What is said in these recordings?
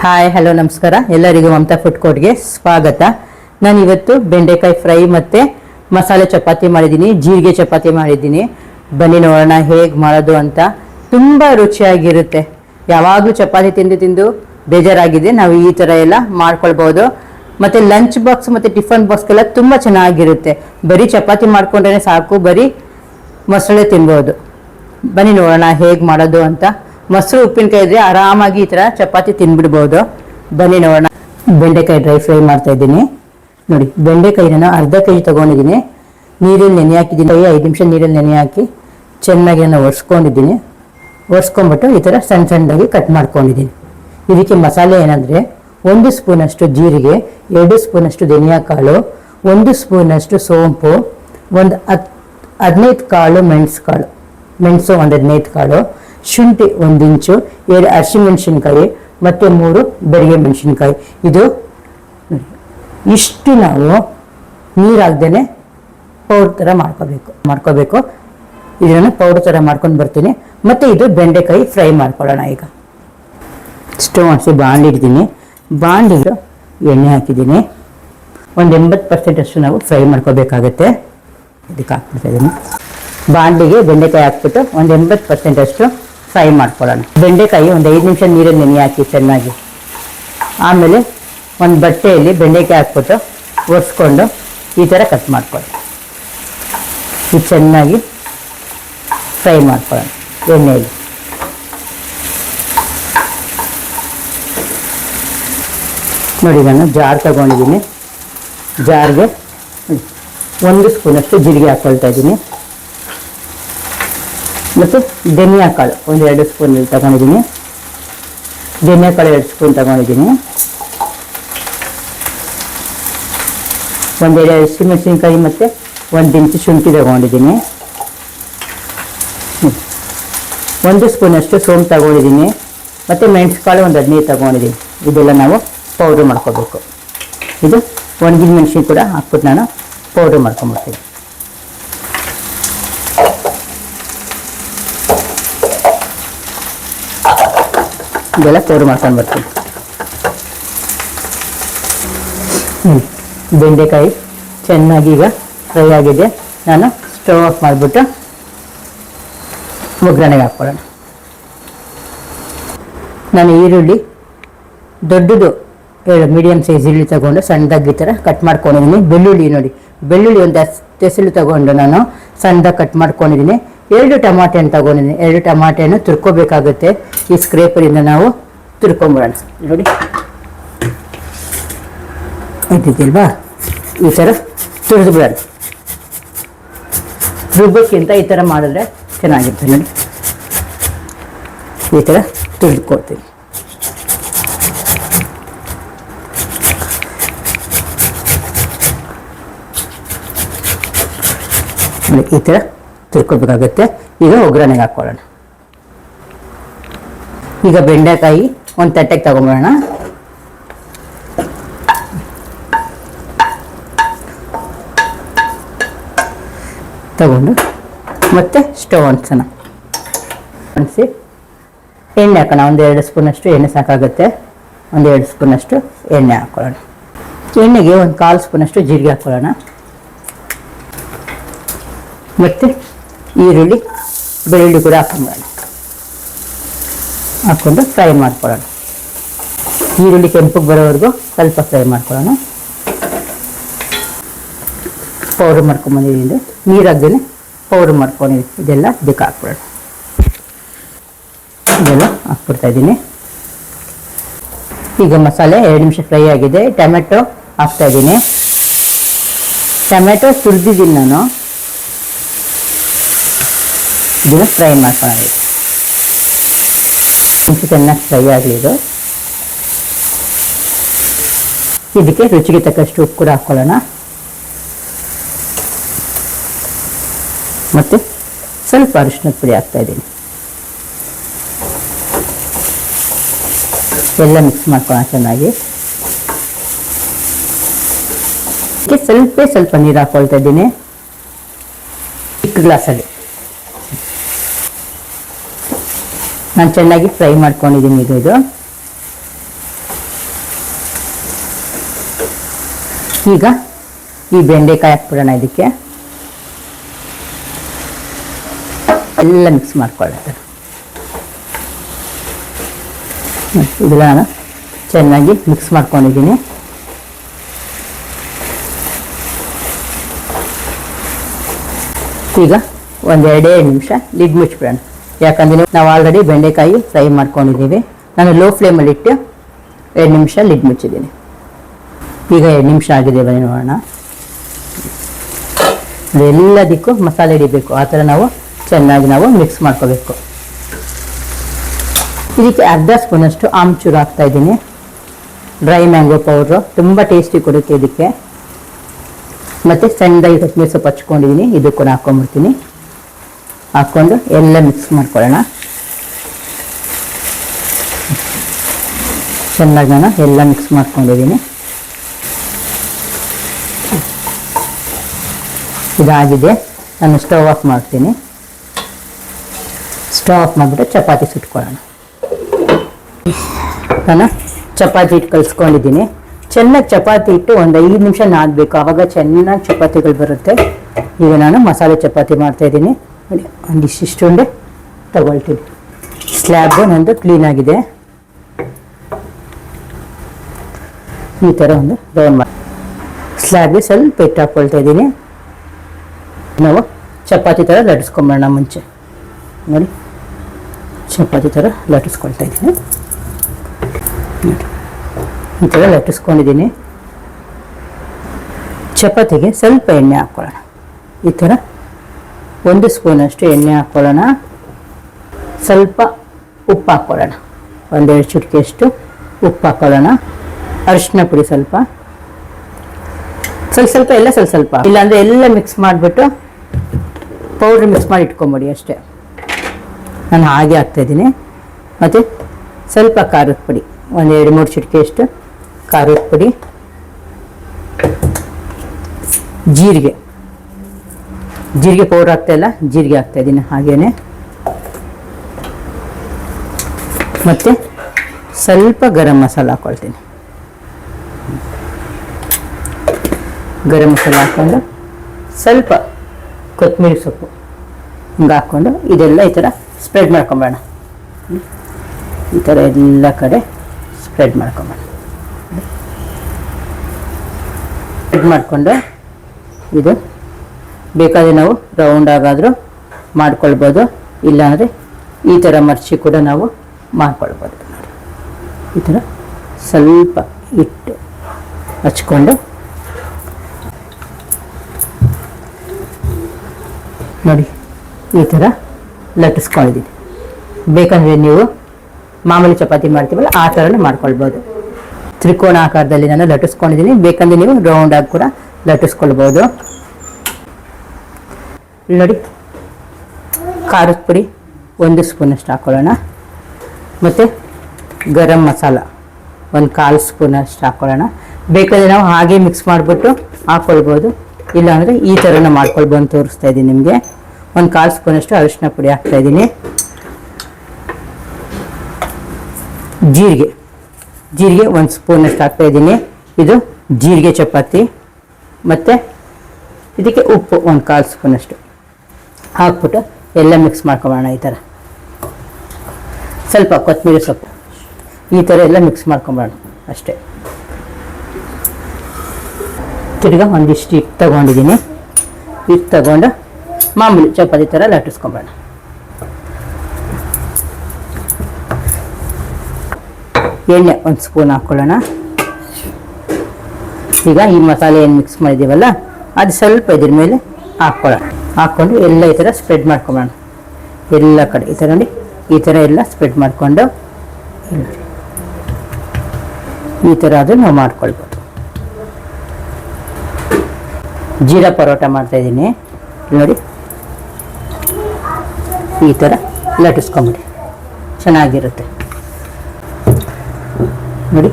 Hi hello ನಮಸ್ಕಾರ. ಎಲ್ಲರಿಗೂ Mamata food ಕೋರ್ಟ್ಗೆ ಸ್ವಾಗತ. ನಾನು ಇವತ್ತು ಬೆಂಡೆಕಾಯಿ ಫ್ರೈ ಮತ್ತು ಮಸಾಲೆ ಚಪಾತಿ ಮಾಡಿದ್ದೀನಿ, ಜೀರಿಗೆ ಚಪಾತಿ ಮಾಡಿದ್ದೀನಿ. ಬನ್ನಿ ನೋಡೋಣ ಹೇಗೆ ಮಾಡೋದು ಅಂತ. ತುಂಬ ರುಚಿಯಾಗಿರುತ್ತೆ. ಯಾವಾಗಲೂ ಚಪಾತಿ ತಿಂದು ತಿಂದು ಬೇಜಾರಾಗಿದೆ. ನಾವು ಈ ಥರ ಎಲ್ಲ ಮಾಡ್ಕೊಳ್ಬೋದು. ಮತ್ತು ಲಂಚ್ ಬಾಕ್ಸ್ ಮತ್ತು ಟಿಫನ್ ಬಾಕ್ಸ್ಗೆಲ್ಲ ತುಂಬ ಚೆನ್ನಾಗಿರುತ್ತೆ. ಬರೀ ಚಪಾತಿ ಮಾಡ್ಕೊಂಡ್ರೆ ಸಾಕು, ಬರೀ ಮೊಸಳೆ ತಿನ್ಬೋದು. ಬನ್ನಿ ನೋಡೋಣ ಹೇಗೆ ಮಾಡೋದು ಅಂತ. ಮೊಸರು ಉಪ್ಪಿನಕಾಯಿ ಇದ್ರೆ ಆರಾಮಾಗಿ ಈ ಥರ ಚಪಾತಿ ತಿನ್ಬಿಡ್ಬೋದು. ಬನ್ನಿ ನೋಡೋಣ. ಬೆಂಡೆಕಾಯಿ ಡ್ರೈ ಫ್ರೈ ಮಾಡ್ತಾ ಇದ್ದೀನಿ. ನೋಡಿ, ಬೆಂಡೆಕಾಯಿ ನಾನು ಅರ್ಧ ಕೆ ಜಿ ತೊಗೊಂಡಿದ್ದೀನಿ. ನೀರಲ್ಲಿ ನೆನೆ ಹಾಕಿದ್ದೀನಿ. ಐದು ನಿಮಿಷ ನೀರಲ್ಲಿ ನೆನೆ ಹಾಕಿ ಚೆನ್ನಾಗಿ ನಾನು ಒರೆಸ್ಕೊಂಡಿದ್ದೀನಿ. ಒರೆಸ್ಕೊಂಬಿಟ್ಟು ಈ ಥರ ಸಣ್ಣ ಸಣ್ಣದಾಗಿ ಕಟ್ ಮಾಡ್ಕೊಂಡಿದ್ದೀನಿ. ಇದಕ್ಕೆ ಮಸಾಲೆ ಏನಂದರೆ ಒಂದು ಸ್ಪೂನಷ್ಟು ಜೀರಿಗೆ, ಎರಡು ಸ್ಪೂನಷ್ಟು ಧನಿಯಾ ಕಾಳು ಒಂದು ಸ್ಪೂನಷ್ಟು ಸೋಂಪು, ಒಂದು ಹತ್ತು ಹದಿನೈದು ಕಾಳು ಮೆಣಸು ಕಾಳು ಮೆಣಸು ಒಂದು ಹದಿನೈದು ಕಾಳು. ಶುಂಠಿ ಒಂದು ಇಂಚು, ಎರಡು ಹಸಿಮೆಣಸಿನ್ಕಾಯಿ ಮತ್ತು ಮೂರು ಬೆರಿಗೆ ಮೆಣಸಿನ್ಕಾಯಿ. ಇದು ಇಷ್ಟು ನಾವು ನೀರಾಗ್ದೇ ಪೌಡರ್ ಥರ ಮಾಡ್ಕೋಬೇಕು ಮಾಡ್ಕೋಬೇಕು. ಇದನ್ನು ಪೌಡ್ರ್ ಥರ ಮಾಡ್ಕೊಂಡು ಬರ್ತೀನಿ. ಮತ್ತು ಇದು ಬೆಂಡೆಕಾಯಿ ಫ್ರೈ ಮಾಡ್ಕೊಳ್ಳೋಣ ಈಗ. ಸ್ಟವ್ ಬಾಂಡಿ ಇಡ್ತೀನಿ. ಬಾಂಡಿ ಎಣ್ಣೆ ಹಾಕಿದ್ದೀನಿ. ಒಂದು ಎಂಬತ್ತು ಪರ್ಸೆಂಟ್ ಅಷ್ಟು ನಾವು ಫ್ರೈ ಮಾಡ್ಕೋಬೇಕಾಗತ್ತೆ. ಇದಕ್ಕೆ ಹಾಕ್ಬಿಡ್ತಾ ಇದ್ದೀನಿ. ಬೆಂಡೆಕಾಯಿ ಹಾಕ್ಬಿಟ್ಟು ಒಂದು ಎಂಬತ್ತು ಪರ್ಸೆಂಟ್ ಅಷ್ಟು ಫ್ರೈ ಮಾಡ್ಕೊಳ್ಳೋಣ. ಬೆಂಡೆಕಾಯಿ ಒಂದು ಐದು ನಿಮಿಷ ನೀರಲ್ಲಿ ನೆನೆ ಹಾಕಿ ಚೆನ್ನಾಗಿ. ಆಮೇಲೆ ಒಂದು ಬಟ್ಟೆಯಲ್ಲಿ ಬೆಂಡೆಕಾಯಿ ಹಾಕ್ಬಿಟ್ಟು ಒರೆಸ್ಕೊಂಡು ಈ ಥರ ಕಟ್ ಮಾಡ್ಕೊಳ್ಳಿ ಇದು ಚೆನ್ನಾಗಿ ಫ್ರೈ ಮಾಡ್ಕೊಳ್ಳೋಣ ಎಣ್ಣೆಯಲ್ಲಿ. ನೋಡಿ ನಾನು ಜಾರ್ ತಗೊಂಡಿದ್ದೀನಿ. ಜಾರ್ಗೆ ಒಂದು ಸ್ಪೂನಷ್ಟು ಜೀರಿಗೆ ಹಾಕ್ಕೊಳ್ತಾ ಇದ್ದೀನಿ. ಮತ್ತು ಧನಿಯಾ ಕಾಳು. ಒಂದು ಎರಡು ಸ್ಪೂನ್ ತಗೊಂಡಿದ್ದೀನಿ. ಧನಿಯಾ ಕಾಳು ಎರಡು ಸ್ಪೂನ್ ತಗೊಂಡಿದ್ದೀನಿ. ಒಂದೆರಡು ಹಸಿಮೆಣಸಿನ್ಕಾಯಿ ಮತ್ತು ಒಂದು ಇಂಚು ಶುಂಠಿ ತಗೊಂಡಿದ್ದೀನಿ. ಒಂದು ಸ್ಪೂನಷ್ಟು ಸೋಂಪು ತಗೊಂಡಿದ್ದೀನಿ. ಮತ್ತು ಮೆಣಸು ಕಾಳು ಒಂದು ಹದಿನೈದು ತಗೊಂಡಿದ್ದೀನಿ. ಇದೆಲ್ಲ ನಾವು ಪೌಡ್ರ್ ಮಾಡ್ಕೋಬೇಕು. ಇದು ಒಣಗಿದ ಮೆಣಸಿನ ಕೂಡ ಹಾಕ್ಬಿಟ್ಟು ನಾನು ಪೌಡ್ರ್ ಮಾಡ್ಕೊಂಬಿಡ್ತೀನಿ. ಇದೆಲ್ಲ ತೋರು ಮಾಡ್ಕೊಂಡು ಬರ್ತೀನಿ. ಹ್ಞೂ ಬೆಂಡೆಕಾಯಿ ಚೆನ್ನಾಗಿ ಈಗ ಫ್ರೈ ಆಗಿದೆ. ನಾನು ಸ್ಟವ್ ಆಫ್ ಮಾಡಿಬಿಟ್ಟು ಒಗ್ಗರಣೆಗೆ ಹಾಕ್ಕೊಳ್ಳೋಣ. ನಾನು ಈರುಳ್ಳಿ ದೊಡ್ಡದು ಮೀಡಿಯಮ್ ಸೈಜ್ ಈರುಳ್ಳಿ ತಗೊಂಡು ಸಣ್ಣದಾಗಿ ಈ ಥರ ಕಟ್ ಮಾಡ್ಕೊಂಡಿದ್ದೀನಿ. ಬೆಳ್ಳುಳ್ಳಿ ನೋಡಿ, ಬೆಳ್ಳುಳ್ಳಿ ಒಂದು ತೆಸಲು ತಗೊಂಡು ನಾನು ಸಣ್ಣದಾಗಿ ಕಟ್ ಮಾಡ್ಕೊಂಡಿದ್ದೀನಿ. ಎರಡು ಟಮಾಟೆ ಹಣ್ಣು ತಗೊಂಡಿದ್ದೀನಿ. ಎರಡು ಟಮಾಟೆ ಹಣ್ಣು ತುರ್ಕೋಬೇಕಾಗುತ್ತೆ. ಈ ಸ್ಕ್ರೇಪರಿಂದ ನಾವು ತುರ್ಕೊಂಬಿಡೋಣ. ನೋಡಿ. ಇದ್ದಿದ್ದಿಲ್ವಾ? ಈ ಥರ ತುರಿದ್ಬಿಡೋಣ. ರುಬ್ಬಕ್ಕಿಂತ ಈ ಥರ ಮಾಡಿದ್ರೆ ಚೆನ್ನಾಗಿರುತ್ತೆ. ನೋಡಿ. ಈ ಥರ ತುರಿದ್ಕೊಳ್ತೀನಿ. ಈ ಥರ ತಿರ್ಕೋಬೇಕಾಗುತ್ತೆ ಈಗ ಒಗ್ಗರಣೆಗೆ ಹಾಕ್ಕೊಳ್ಳೋಣ. ಈಗ ಬೆಂಡೆಕಾಯಿ ಒಂದು ತಟ್ಟೆಗೆ ತಗೊಂಬಿಡೋಣ ತಗೊಂಡು ಮತ್ತೆ ಸ್ಟವ್ ಅನ್ಸೋಣ ಅನ್ಸಿ ಎಣ್ಣೆ ಹಾಕೋಣ. ಒಂದು ಎರಡು ಸ್ಪೂನಷ್ಟು ಎಣ್ಣೆ ಸಾಕಾಗುತ್ತೆ. ಒಂದು ಎರಡು ಸ್ಪೂನಷ್ಟು ಎಣ್ಣೆ ಹಾಕ್ಕೊಳ್ಳೋಣ. ಎಣ್ಣೆಗೆ ಒಂದು ಕಾಲು ಸ್ಪೂನಷ್ಟು ಜೀರಿಗೆ ಹಾಕ್ಕೊಳ್ಳೋಣ. ಮತ್ತು ಈರುಳ್ಳಿ, ಬೆಳ್ಳುಳ್ಳಿ ಕೂಡ ಹಾಕೊಂಬಿಡೋಣ ಹಾಕ್ಕೊಂಡು ಫ್ರೈ ಮಾಡ್ಕೊಳ್ಳೋಣ. ಈರುಳ್ಳಿ ಕೆಂಪಗೆ ಬರೋವರೆಗೂ ಸ್ವಲ್ಪ ಫ್ರೈ ಮಾಡ್ಕೊಳ್ಳೋಣ. ಪೌಡ್ರ್ ಮಾಡ್ಕೊಂಬಂದಿದ್ದೀನಿ ನೀರು ಹಾಕ್ದೇನೆ ಪೌಡ್ರ್ ಮಾಡ್ಕೊಂಡು ಇದೆಲ್ಲ ಇದಕ್ಕೆ ಹಾಕ್ಬಿಡೋಣ. ಇದೆಲ್ಲ ಹಾಕ್ಬಿಡ್ತಾ ಇದ್ದೀನಿ. ಈಗ ಮಸಾಲೆ ಎರಡು ನಿಮಿಷ ಫ್ರೈ ಆಗಿದೆ. ಟೊಮೆಟೊ ಹಾಕ್ತಾ ಇದ್ದೀನಿ. ಟೊಮೆಟೊ ಸುರಿದಿದ್ದೀನಿ ನಾನು. ಇದನ್ನು ಫ್ರೈ. ನಿಮಿಷ ಚೆನ್ನಾಗಿ ಫ್ರೈ ಆಗಲಿ ಇದು ಇದಕ್ಕೆ ರುಚಿಗೆ ತಕ್ಕಷ್ಟು ಉಪ್ಪು ಕೂಡ ಹಾಕ್ಕೊಳ್ಳೋಣ ಮತ್ತು ಸ್ವಲ್ಪ ಅರಿಶಿನದ ಪುಡಿ ಹಾಕ್ತಾ ಇದ್ದೀನಿ. ಎಲ್ಲ ಮಿಕ್ಸ್ ಮಾಡ್ಕೊಳ್ಳೋಣ ಚೆನ್ನಾಗಿ. ಇದಕ್ಕೆ ಸ್ವಲ್ಪ ಸ್ವಲ್ಪ ನೀರು ಹಾಕ್ಕೊಳ್ತಾ ಇದ್ದೀನಿ. ಚಿಕ್ಕ ಗ್ಲಾಸಲ್ಲಿ ನಾನು ಚೆನ್ನಾಗಿ ಫ್ರೈ ಮಾಡ್ಕೊಂಡಿದ್ದೀನಿ ಇದು ಇದು. ಈಗ ಈ ಬೆಂಡೆಕಾಯಿ ಹಾಕ್ಬಿಡೋಣ ಇದಕ್ಕೆ. ಎಲ್ಲ ಮಿಕ್ಸ್ ಮಾಡ್ಕೊಳ್ಳುತ್ತೆ ಇದೆಲ್ಲ ನಾನು ಚೆನ್ನಾಗಿ ಮಿಕ್ಸ್ ಮಾಡ್ಕೊಂಡಿದ್ದೀನಿ. ಈಗ ಒಂದೆರಡೇ ನಿಮಿಷ ಲಿಡ್ ಮುಚ್ಬಿಡೋಣ. ಯಾಕಂದರೆ ನಾವು ಆಲ್ರೆಡಿ ಬೆಂಡೆಕಾಯಿ ಫ್ರೈ ಮಾಡ್ಕೊಂಡಿದ್ದೀವಿ. ನಾನು ಲೋ ಫ್ಲೇಮಲ್ಲಿ ಇಟ್ಟು ಎರಡು ನಿಮಿಷ ಲಿಡ್ ಮುಚ್ಚಿದ್ದೀನಿ. ಈಗ ಎರಡು ನಿಮಿಷ ಆಗಿದೆ ಬನ್ನಿ ನೋಡೋಣ. ಎಲ್ಲದಕ್ಕೂ ಮಸಾಲೆ ಹಿಡಿಬೇಕು. ಆ ಥರ ನಾವು ಚೆನ್ನಾಗಿ ನಾವು ಮಿಕ್ಸ್ ಮಾಡ್ಕೋಬೇಕು. ಇದಕ್ಕೆ ಅರ್ಧ ಸ್ಪೂನಷ್ಟು ಆಮ್ಚೂರು ಹಾಕ್ತಾ ಇದ್ದೀನಿ. ಡ್ರೈ ಮ್ಯಾಂಗೋ ಪೌಡ್ರು ತುಂಬ ಟೇಸ್ಟಿ ಕೊಡುತ್ತೆ ಇದಕ್ಕೆ. ಮತ್ತು ಸಣ್ಣದಾಗಿ ಕೊತ್ತಂಬರಿ ಸೊಪ್ಪು ಹಚ್ಕೊಂಡಿದ್ದೀನಿ. ಇದಕ್ಕೂ ಕೂಡ ಹಾಕ್ಕೊಂಬಿಡ್ತೀನಿ ಹಾಕ್ಕೊಂಡು ಎಲ್ಲ ಮಿಕ್ಸ್ ಮಾಡ್ಕೊಳ್ಳೋಣ. ಚೆನ್ನಾಗಿ ನಾನು ಎಲ್ಲ ಮಿಕ್ಸ್ ಮಾಡ್ಕೊಂಡಿದ್ದೀನಿ. ಇದಾಗಿದೆ. ನಾನು ಸ್ಟವ್ ಆಫ್ ಮಾಡ್ತೀನಿ. ಸ್ಟವ್ ಆಫ್ ಮಾಡಿಬಿಟ್ಟು ಚಪಾತಿ ಸುಟ್ಕೊಳ್ಳೋಣ. ನಾನು ಚಪಾತಿ ಹಿಟ್ಟು ಕಲಿಸ್ಕೊಂಡಿದ್ದೀನಿ. ಚೆನ್ನಾಗಿ ಚಪಾತಿ ಇಟ್ಟು ಒಂದು ಐದು ನಿಮಿಷ ನಾದಬೇಕು. ಆವಾಗ ಚೆನ್ನಾಗಿ ಚಪಾತಿಗಳು ಬರುತ್ತೆ. ಈಗ ನಾನು ಮಸಾಲೆ ಚಪಾತಿ ಮಾಡ್ತಾಯಿದ್ದೀನಿ ನೋಡಿ ಒಂದಿಷ್ಟು ಉಂಡೆ ತಗೊಳ್ತೀನಿ. ಸ್ಲ್ಯಾಬ್ ನಂದು ಕ್ಲೀನಾಗಿದೆ ಈ ಥರ ಒಂದು ರೌಂಡ್ ಮಾಡಿ. ಸ್ಲ್ಯಾಬ್ಗೆ ಸ್ವಲ್ಪ ಹಿಟ್ಟು ಹಾಕ್ಕೊಳ್ತಾ ಇದ್ದೀನಿ. ನಾವು ಚಪಾತಿ ಥರ ಲಟ್ಟಿಸ್ಕೊಂಬೋಣ ಮುಂಚೆ. ನೋಡಿ, ಚಪಾತಿ ಥರ ಲಟ್ಟಿಸ್ಕೊಳ್ತಾ ಇದ್ದೀನಿ. ಈ ಥರ ಲಟ್ಟಿಸ್ಕೊಂಡಿದ್ದೀನಿ. ಚಪಾತಿಗೆ ಸ್ವಲ್ಪ ಎಣ್ಣೆ ಹಾಕ್ಕೊಳ್ಳೋಣ ಈ ಥರ ಒಂದು ಸ್ಪೂನಷ್ಟು ಎಣ್ಣೆ ಹಾಕ್ಕೊಳ್ಳೋಣ ಸ್ವಲ್ಪ ಉಪ್ಪು ಹಾಕ್ಕೊಳ್ಳೋಣ ಒಂದೆರಡು ಚುಟಕಿಯಷ್ಟು ಉಪ್ಪು ಹಾಕ್ಕೊಳ್ಳೋಣ ಅರಿಶಿನ ಪುಡಿ ಸ್ವಲ್ಪ. ಸ್ವಲ್ಪ ಸ್ವಲ್ಪ ಎಲ್ಲ ಸ್ವಲ್ಪ ಸ್ವಲ್ಪ. ಇಲ್ಲಾಂದರೆ ಎಲ್ಲ ಮಿಕ್ಸ್ ಮಾಡಿಬಿಟ್ಟು ಪೌಡ್ರ್ ಮಿಕ್ಸ್ ಮಾಡಿ ಇಟ್ಕೊಂಬಿಡಿ ಅಷ್ಟೇ. ನಾನು ಹಾಗೆ ಹಾಕ್ತಾಯಿದ್ದೀನಿ ಮತ್ತು ಸ್ವಲ್ಪ ಖಾರದ ಪುಡಿ. ಒಂದು ಎರಡು ಮೂರು ಚಿಟಿಕೆಯಷ್ಟು ಖಾರದ ಪುಡಿ. ಜೀರಿಗೆ. ಜೀರಿಗೆ ಪೌಡರ್ ಹಾಕ್ತಾ ಇಲ್ಲ, ಜೀರಿಗೆ ಹಾಕ್ತಾ ಇದ್ದೀನಿ ಹಾಗೇನೆ. ಮತ್ತು ಸ್ವಲ್ಪ ಗರಂ ಮಸಾಲ ಹಾಕ್ಕೊಳ್ತೀನಿ ಗರಂ ಮಸಾಲ ಹಾಕ್ಕೊಂಡು ಸ್ವಲ್ಪ ಕೊತ್ತಂಬರಿ ಸೊಪ್ಪು ಹಿಂಗೆ ಹಾಕ್ಕೊಂಡು ಇದೆಲ್ಲ ಈ ಥರ ಸ್ಪ್ರೆಡ್ ಮಾಡ್ಕೊಂಬೇಡ ಈ ಥರ ಎಲ್ಲ ಕಡೆ ಸ್ಪ್ರೆಡ್ ಮಾಡ್ಕೊಂಬೇಡ ಸ್ಪ್ರೆಡ್ ಮಾಡಿಕೊಂಡು ಇದು ಬೇಕಾದರೆ ನಾವು ರೌಂಡ್ ಆಗಾದರೂ ಮಾಡ್ಕೊಳ್ಬೋದು. ಇಲ್ಲಾಂದರೆ ಈ ಥರ ಮರ್ಚಿ ಕೂಡ ನಾವು ಮಾಡ್ಕೊಳ್ಬೋದು. ನೋಡಿ ಈ ಥರ ಸ್ವಲ್ಪ ಇಟ್ಟು ಹಚ್ಕೊಂಡು ನೋಡಿ, ಈ ಥರ ಲಟ್ಟಿಸ್ಕೊಂಡಿದ್ದೀನಿ. ಬೇಕಂದರೆ ನೀವು ಮಾಮೂಲಿ ಚಪಾತಿ ಮಾಡ್ತೀವಲ್ಲ, ಆ ಥರನೇ ಮಾಡ್ಕೊಳ್ಬೋದು. ತ್ರಿಕೋನ ಆಕಾರದಲ್ಲಿ ನಾನು ಲಟ್ಟಿಸ್ಕೊಂಡಿದ್ದೀನಿ. ಬೇಕಂದರೆ ನೀವು ರೌಂಡಾಗಿ ಕೂಡ ಲಟ್ಟಿಸ್ಕೊಳ್ಬೋದು. ಇಲ್ಲಿ ನೋಡಿ. ಖಾರದ ಪುಡಿ ಒಂದು ಸ್ಪೂನಷ್ಟು ಹಾಕ್ಕೊಳ್ಳೋಣ ಮತ್ತು ಗರಂ ಮಸಾಲ ಒಂದು ಕಾಲು ಸ್ಪೂನಷ್ಟು ಹಾಕ್ಕೊಳ್ಳೋಣ ಬೇಕಾದರೆ ನಾವು ಹಾಗೆ ಮಿಕ್ಸ್ ಮಾಡಿಬಿಟ್ಟು ಹಾಕ್ಕೊಳ್ಬೋದು ಇಲ್ಲಾಂದರೆ ಈ ಥರನ ಮಾಡ್ಕೊಳ್ಬೋದು ಅಂತ ತೋರಿಸ್ತಾ ಇದ್ದೀನಿ ನಿಮಗೆ. ಒಂದು ಕಾಲು ಸ್ಪೂನಷ್ಟು ಅರಿಶಿನ ಪುಡಿ ಹಾಕ್ತಾಯಿದ್ದೀನಿ ಜೀರಿಗೆ. ಜೀರಿಗೆ ಒಂದು ಸ್ಪೂನಷ್ಟು ಹಾಕ್ತಾಯಿದ್ದೀನಿ ಇದು ಜೀರಿಗೆ ಚಪಾತಿ. ಮತ್ತು ಇದಕ್ಕೆ ಉಪ್ಪು ಒಂದು ಕಾಲು ಸ್ಪೂನಷ್ಟು ಹಾಕ್ಬಿಟ್ಟು ಎಲ್ಲ ಮಿಕ್ಸ್ ಮಾಡ್ಕೊಂಬೋಣ ಈ ಥರ. ಸ್ವಲ್ಪ ಕೊತ್ತಂಬರಿ ಸೊಪ್ಪು. ಈ ಥರ ಎಲ್ಲ ಮಿಕ್ಸ್ ಮಾಡ್ಕೊಂಬೋಣ ಅಷ್ಟೇ. ತಿರ್ಗಾ ಒಂದಿಷ್ಟು ಹಿಟ್ಟು ತಗೊಂಡಿದ್ದೀನಿ. ಹಿಟ್ಟು ತಗೊಂಡು ಮಾಮೂಲಿ ಚಪಾತಿ ಥರ ಲಟ್ಟಿಸ್ಕೊಂಬೋಣ ಎಣ್ಣೆ ಒಂದು ಸ್ಪೂನ್ ಹಾಕ್ಕೊಳ್ಳೋಣ ಈಗ ಈ ಮಸಾಲೆ ಏನು ಮಿಕ್ಸ್ ಮಾಡಿದ್ದೀವಲ್ಲ, ಅದು ಸ್ವಲ್ಪ ಇದ್ರ ಮೇಲೆ ಹಾಕ್ಕೊಳ್ಳೋಣ. ಹಾಕ್ಕೊಂಡು ಎಲ್ಲ ಈ ಥರ ಸ್ಪ್ರೆಡ್ ಮಾಡ್ಕೊಂಬೋಣ ಎಲ್ಲ ಕಡೆ, ಈ ಥರ ನೋಡಿ, ಈ ಥರ ಎಲ್ಲ ಸ್ಪ್ರೆಡ್ ಮಾಡಿಕೊಂಡು ಈ ಥರ ಅದು ನಾವು ಮಾಡ್ಕೊಳ್ಬೋದು. ಜೀರಾ ಪರೋಟ ಮಾಡ್ತಾಯಿದ್ದೀನಿ ನೋಡಿ, ಈ ಥರ ಲಟ್ಟಿಸ್ಕೊಂಬಿಡಿ. ಚೆನ್ನಾಗಿರುತ್ತೆ. ನೋಡಿ,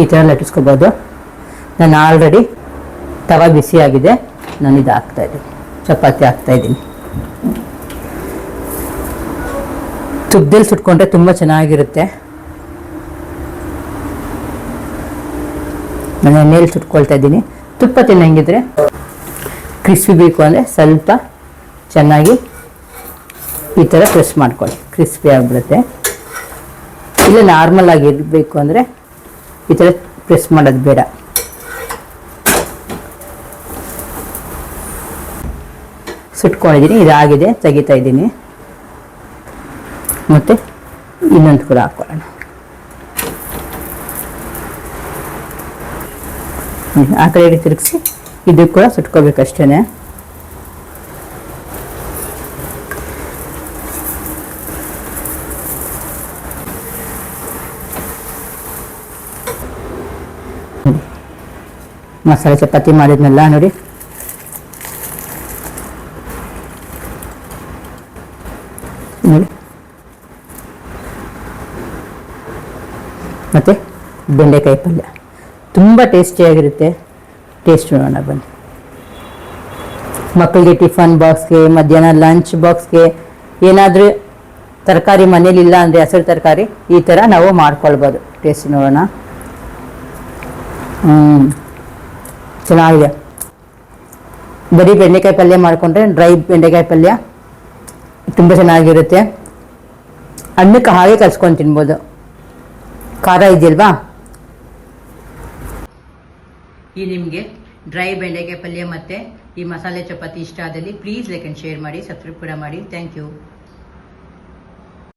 ಈ ಥರ ಲಟ್ಟಿಸ್ಕೊಬೋದು. ನಾನು ಆಲ್ರೆಡಿ ತವ ಬಿಸಿಯಾಗಿದೆ. ನಾನು ಇದು. ಹಾಕ್ತಾಯಿದ್ದೀನಿ ಚಪಾತಿ ಹಾಕ್ತಾಯಿದ್ದೀನಿ ತುಪ್ಪದಲ್ಲಿ ಸುಟ್ಕೊಂಡ್ರೆ ತುಂಬ ಚೆನ್ನಾಗಿರುತ್ತೆ. ನಾನು ಎಣ್ಣೆಯಲ್ಲಿ ಸುಟ್ಕೊಳ್ತಾ ಇದ್ದೀನಿ. ತುಪ್ಪ ತಿನ್ನಂಗಿದ್ರೆ ಕ್ರಿಸ್ಪಿ ಬೇಕು ಅಂದರೆ ಸ್ವಲ್ಪ ಚೆನ್ನಾಗಿ ಈ ಥರ ಪ್ರೆಸ್ ಮಾಡ್ಕೊಳ್ಳಿ. ಕ್ರಿಸ್ಪಿ ಆಗಿಬಿಡುತ್ತೆ. ಇಲ್ಲ ನಾರ್ಮಲ್ ಆಗಿ ಇರಬೇಕು ಅಂದರೆ ಈ ಥರ ಪ್ರೆಸ್ ಮಾಡೋದು ಬೇಡ. ಸುಟ್ಕೊಂಡಿದ್ದೀನಿ, ಇದಾಗಿದೆ, ತೆಗಿತಾ ಇದ್ದೀನಿ. ಮತ್ತು ಇನ್ನೊಂದು ಕೂಡ ಹಾಕ್ಕೊಳ್ಳೋಣ ಆ ಕಡೆ ತಿರುಗಿಸಿ, ಇದು ಕೂಡ ಸುಟ್ಕೋಬೇಕಷ್ಟೇ ಮಸಾಲೆ ಚಪಾತಿ ಮಾಡಿದ್ನಲ್ಲ, ನೋಡಿ. ಮತ್ತು ಬೆಂಡೆಕಾಯಿ ಪಲ್ಯ. ತುಂಬ ಟೇಸ್ಟಿಯಾಗಿರುತ್ತೆ. ಟೇಸ್ಟ್ ನೋಡೋಣ, ಬನ್ನಿ. ಮಕ್ಕಳಿಗೆ ಟಿಫನ್ ಬಾಕ್ಸ್ಗೆ, ಮಧ್ಯಾಹ್ನ ಲಂಚ್ ಬಾಕ್ಸ್ಗೆ ಏನಾದರೂ ತರಕಾರಿ ಮನೇಲಿಲ್ಲ ಅಂದರೆ ಹಸಿರು ತರಕಾರಿ, ಈ ಥರ ನಾವು ಮಾಡ್ಕೊಳ್ಬೋದು. ಟೇಸ್ಟ್ ನೋಡೋಣ. ಚೆನ್ನಾಗಿದೆ. ಬರೀ ಬೆಂಡೆಕಾಯಿ ಪಲ್ಯ ಮಾಡಿಕೊಂಡ್ರೆ ಡ್ರೈ ಬೆಂಡೆಕಾಯಿ ಪಲ್ಯ ತುಂಬ ಚೆನ್ನಾಗಿರುತ್ತೆ. ಅನ್ನಕ್ಕೆ ಹಾಗೆ ಕಲ್ಸ್ಕೊಂಡು ತಿನ್ಬೋದು. ಖಾರ ಇದೆಯಲ್ವಾ? ಈ ನಿಮಗೆ ಡ್ರೈ ಬೆಂಡೆಗೆ ಪಲ್ಯ ಮತ್ತೆ ಈ ಮಸಾಲೆ ಚಪಾತಿ ಇಷ್ಟ ಆದಲ್ಲಿ ಪ್ಲೀಸ್ ಲೈಕ್ ಆ್ಯಂಡ್ ಶೇರ್ ಮಾಡಿ ಸಬ್ಸ್ಕ್ರೈಬ್ ಕೂಡ ಮಾಡಿ. Thank you